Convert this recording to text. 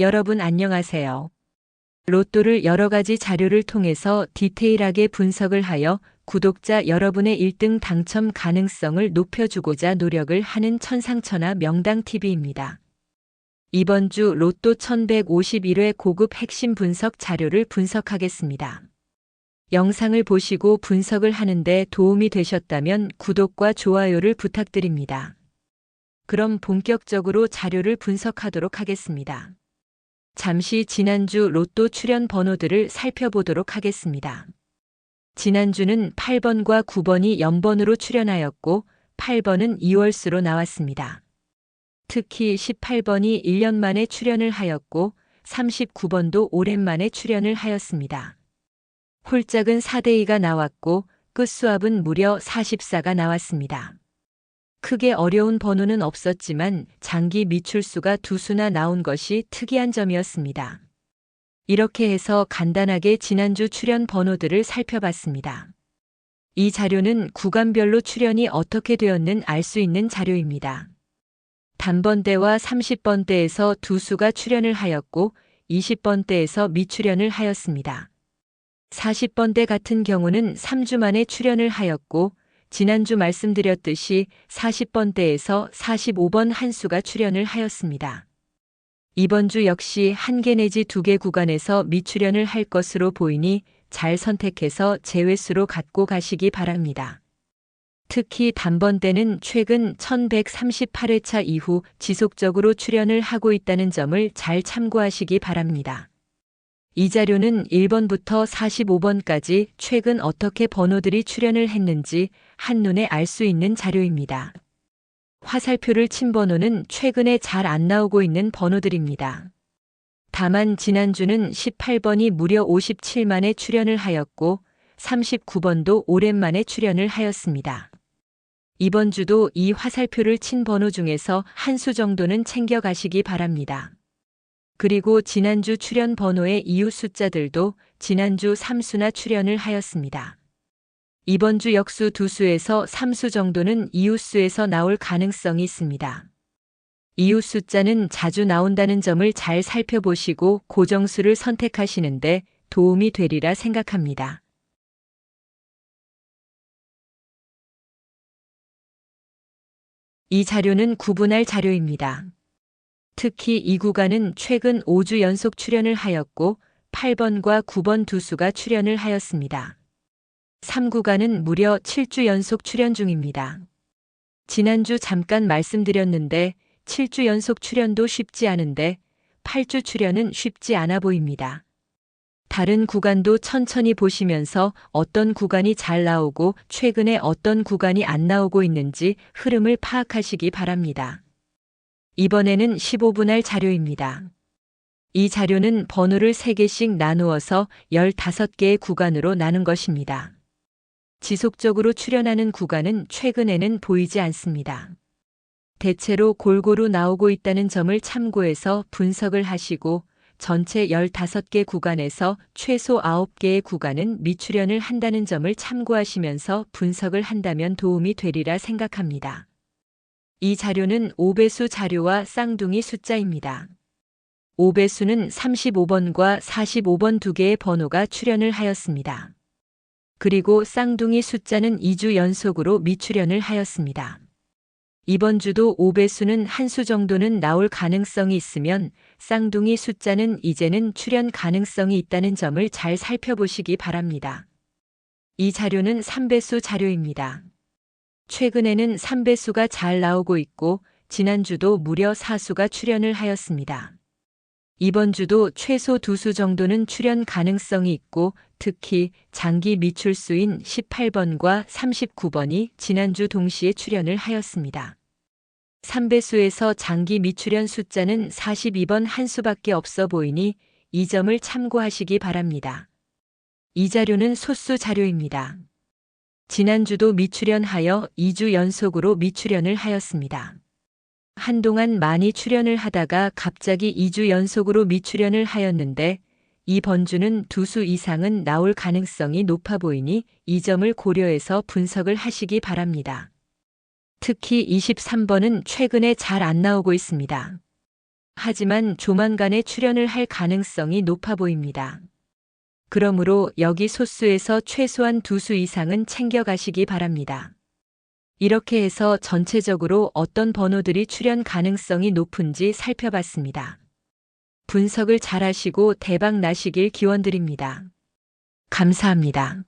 여러분 안녕하세요. 로또를 여러 가지 자료를 통해서 디테일하게 분석을 하여 구독자 여러분의 1등 당첨 가능성을 높여주고자 노력을 하는 천상천하 명당TV입니다. 이번 주 로또 1151회 고급 핵심 분석 자료를 분석하겠습니다. 영상을 보시고 분석을 하는데 도움이 되셨다면 구독과 좋아요를 부탁드립니다. 그럼 본격적으로 자료를 분석하도록 하겠습니다. 잠시 지난주 로또 출연 번호들을 살펴보도록 하겠습니다. 지난주는 8번과 9번이 연번으로 출연하였고 8번은 2월수로 나왔습니다. 특히 18번이 1년 만에 출연을 하였고 39번도 오랜만에 출연을 하였습니다. 홀짝은 4대2가 나왔고 끝수합은 무려 44가 나왔습니다. 크게 어려운 번호는 없었지만 장기 미출수가 두 수나 나온 것이 특이한 점이었습니다. 이렇게 해서 간단하게 지난주 출연 번호들을 살펴봤습니다. 이 자료는 구간별로 출연이 어떻게 되었는 알 수 있는 자료입니다. 단번대와 30번대에서 두 수가 출연을 하였고 20번대에서 미출연을 하였습니다. 40번대 같은 경우는 3주 만에 출연을 하였고 지난주 말씀드렸듯이 40번대에서 45번 한 수가 출연을 하였습니다. 이번 주 역시 한 개 내지 두 개 구간에서 미출연을 할 것으로 보이니 잘 선택해서 제외수로 갖고 가시기 바랍니다. 특히 단번대는 최근 1138회차 이후 지속적으로 출연을 하고 있다는 점을 잘 참고하시기 바랍니다. 이 자료는 1번부터 45번까지 최근 어떻게 번호들이 출연을 했는지 한눈에 알 수 있는 자료입니다. 화살표를 친 번호는 최근에 잘 안 나오고 있는 번호들입니다. 다만 지난주는 18번이 무려 57만에 출연을 하였고 39번도 오랜만에 출연을 하였습니다. 이번 주도 이 화살표를 친 번호 중에서 한 수 정도는 챙겨가시기 바랍니다. 그리고 지난주 출연 번호의 이유 숫자들도 지난주 3수나 출연을 하였습니다. 이번 주 역수 두수에서 3수 정도는 이웃수에서 나올 가능성이 있습니다. 이웃 숫자는 자주 나온다는 점을 잘 살펴보시고 고정수를 선택하시는데 도움이 되리라 생각합니다. 이 자료는 구분할 자료입니다. 특히 이 구간은 최근 5주 연속 출연을 하였고 8번과 9번 두 수가 출연을 하였습니다. 3구간은 무려 7주 연속 출연 중입니다. 지난주 잠깐 말씀드렸는데 7주 연속 출연도 쉽지 않은데 8주 출연은 쉽지 않아 보입니다. 다른 구간도 천천히 보시면서 어떤 구간이 잘 나오고 최근에 어떤 구간이 안 나오고 있는지 흐름을 파악하시기 바랍니다. 이번에는 15분할 자료입니다. 이 자료는 번호를 3개씩 나누어서 15개의 구간으로 나눈 것입니다. 지속적으로 출연하는 구간은 최근에는 보이지 않습니다. 대체로 골고루 나오고 있다는 점을 참고해서 분석을 하시고 전체 15개 구간에서 최소 9개의 구간은 미출연을 한다는 점을 참고하시면서 분석을 한다면 도움이 되리라 생각합니다. 이 자료는 5배수 자료와 쌍둥이 숫자입니다. 5배수는 35번과 45번 두 개의 번호가 출연을 하였습니다. 그리고 쌍둥이 숫자는 2주 연속으로 미출연을 하였습니다. 이번 주도 5배수는 한 수 정도는 나올 가능성이 있으면 쌍둥이 숫자는 이제는 출연 가능성이 있다는 점을 잘 살펴보시기 바랍니다. 이 자료는 3배수 자료입니다. 최근에는 3배수가 잘 나오고 있고 지난주도 무려 4수가 출연을 하였습니다. 이번 주도 최소 2수 정도는 출연 가능성이 있고 특히 장기 미출수인 18번과 39번이 지난주 동시에 출연을 하였습니다. 3배수에서 장기 미출연 숫자는 42번 한 수밖에 없어 보이니 이 점을 참고하시기 바랍니다. 이 자료는 소수 자료입니다. 지난주도 미출연하여 2주 연속으로 미출연을 하였습니다. 한동안 많이 출연을 하다가 갑자기 2주 연속으로 미출연을 하였는데 이 번 주는 두 수 이상은 나올 가능성이 높아 보이니 이 점을 고려해서 분석을 하시기 바랍니다. 특히 23번은 최근에 잘 안 나오고 있습니다. 하지만 조만간에 출연을 할 가능성이 높아 보입니다. 그러므로 여기 소수에서 최소한 두 수 이상은 챙겨가시기 바랍니다. 이렇게 해서 전체적으로 어떤 번호들이 출연 가능성이 높은지 살펴봤습니다. 분석을 잘 하시고 대박 나시길 기원드립니다. 감사합니다.